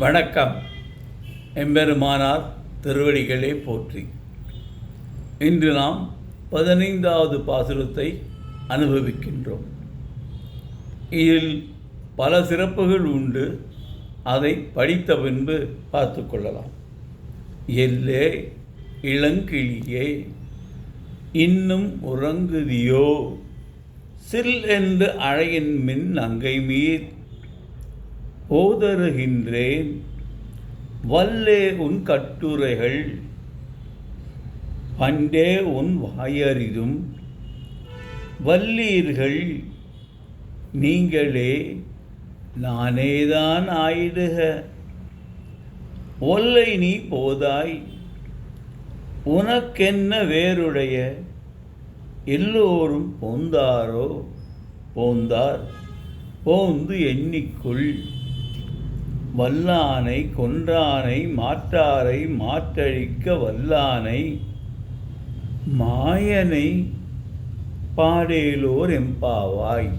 வணக்கம். எம்பெருமானார் திருவடிகளே போற்றி. இன்று நாம் பதினைந்தாவது பாசுரத்தை அனுபவிக்கின்றோம். இதில் பல சிறப்புகள் உண்டு. அதை படித்த பின்பு பார்த்து கொள்ளலாம். எல்லே இளங்கிளியே இன்னும் உறங்குதியோ? சில் என்று அழையின் மின் அங்கை மீர் ஓதருகின்றேன் வல்லே உன் கட்டுரைகள் பண்டே உன் வாயறிதும். வல்லீர்கள் நீங்களே நானேதான் ஆயிடுக. ஒல்லை நீ போதாய் உனக்கென்ன வேறுடைய எல்லோரும் போந்தாரோ? போந்தார் போந்து எண்ணிக்குள். வல்லானை கொன்றானை மாற்றாரை மாற்றழிக்க வல்லானை மாயனை பாடேலோர் எம்பாவாய்